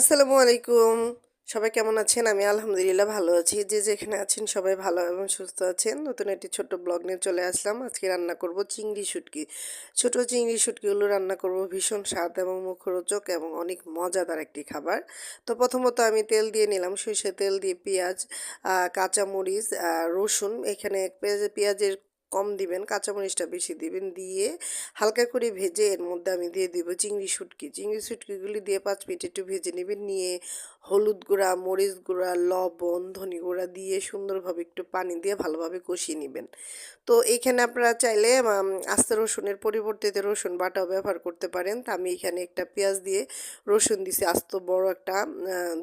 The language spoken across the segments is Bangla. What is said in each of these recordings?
আসসালামু আলাইকুম। সবাই কেমন আছেন? আমি আলহামদুলিল্লাহ ভালো আছি। যে যেখানে আছেন সবাই ভালো এবং সুস্থ আছেন। নতুন একটি ছোট্ট ব্লগ নিয়ে চলে আসলাম। আজকে রান্না করব চিংড়ি শুটকি। ছোট চিংড়ি শুটকিগুলো রান্না করব ভীষণ স্বাদ এবং মুখরোচক এবং অনেক মজাদার একটি খাবার। তো প্রথমত আমি তেল দিয়ে নিলাম সর্ষে তেল দিয়ে পেঁয়াজ কাঁচামরিচ রসুন। এখানে পেঁয়াজ- পেঁয়াজের কম দিবেন, কাঁচামরিচটা বেশি দিবেন, দিয়ে হালকা করে ভেজে এর মধ্যে আমি দিয়ে দিব চিংড়ি শুটকি। চিংড়ি শুটকিগুলি দিয়ে পাঁচ মিনিট একটু ভেজে নেবেন, নিয়ে হলুদ গুঁড়া, মরিচ গুঁড়া, লবণ, ধনে গুঁড়া দিয়ে সুন্দরভাবে একটু পানি দিয়ে ভালোভাবে কষিয়ে নেবেন। তো এখানে আপনারা চাইলে আস্তে রসুনের পরিবর্তে রসুন বাটাও ব্যবহার করতে পারেন, তা আমি এখানে একটা পেঁয়াজ দিয়ে রসুন দিছি, আস্ত বড় একটা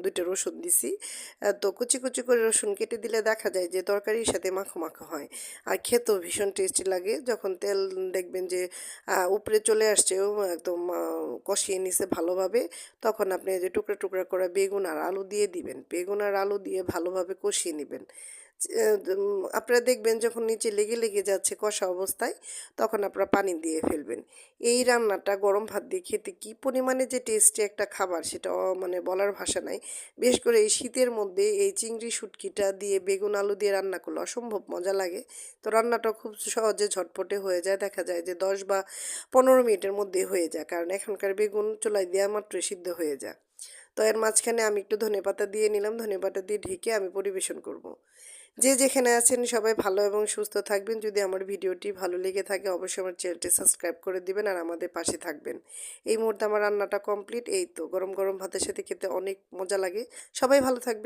দুইটা রসুন দিছি। তো কুচি কুচি করে রসুন কেটে দিলে দেখা যায় যে তরকারির সাথে মাখো মাখো হয়, আর খেতেও ভীষণ টেস্টি লাগে। যখন তেল দেখবেন যে উপরে চলে আসছে একদম কষিয়ে নিছে ভালোভাবে, তখন আপনি যে টুকরা টুকরা করে বেগুন আর আলু দিয়ে দিবেন। বেগুন আর আলু দিয়ে ভালোভাবে কষিয়ে নেবেন। আপনারা দেখবেন যখন নিচে লেগে লেগে যাচ্ছে কষা অবস্থায়, তখন আপনারা পানি দিয়ে ফেলবেন। এই রান্নাটা গরম ভাত দিয়ে খেতে কী পরিমাণে যে টেস্টি একটা খাবার সেটা মানে বলার ভাষা নাই। বেশ করে এই শীতের মধ্যে এই চিংড়ি শুটকিটা দিয়ে বেগুন আলু দিয়ে রান্না করলে অসম্ভব মজা লাগে। তো রান্নাটা খুব সহজে ঝটপটে হয়ে যায়। দেখা যায় যে দশ বা পনেরো মিনিটের মধ্যে হয়ে যায়, কারণ এখনকার বেগুন চুলায় দেওয়া মাত্রই সিদ্ধ হয়ে যায়। তো এর মাঝখানে আমি একটু ধনে পাতা দিয়ে নিলাম, ধনে পাতা দিয়ে ঢেকে আমি পরিবেশন করব। যে যেখানে আছেন সবাই ভালো এবং সুস্থ থাকবেন। যদি আমার ভিডিওটি ভালো লেগে থাকে, অবশ্যই আমার চ্যানেলটি সাবস্ক্রাইব করে দিবেন আর আমাদের পাশে থাকবেন। এই মুহূর্তে আমার রান্নাটা কমপ্লিট। এই তো গরম গরম ভাতের সাথে খেতে অনেক মজা লাগে। সবাই ভালো থাকবে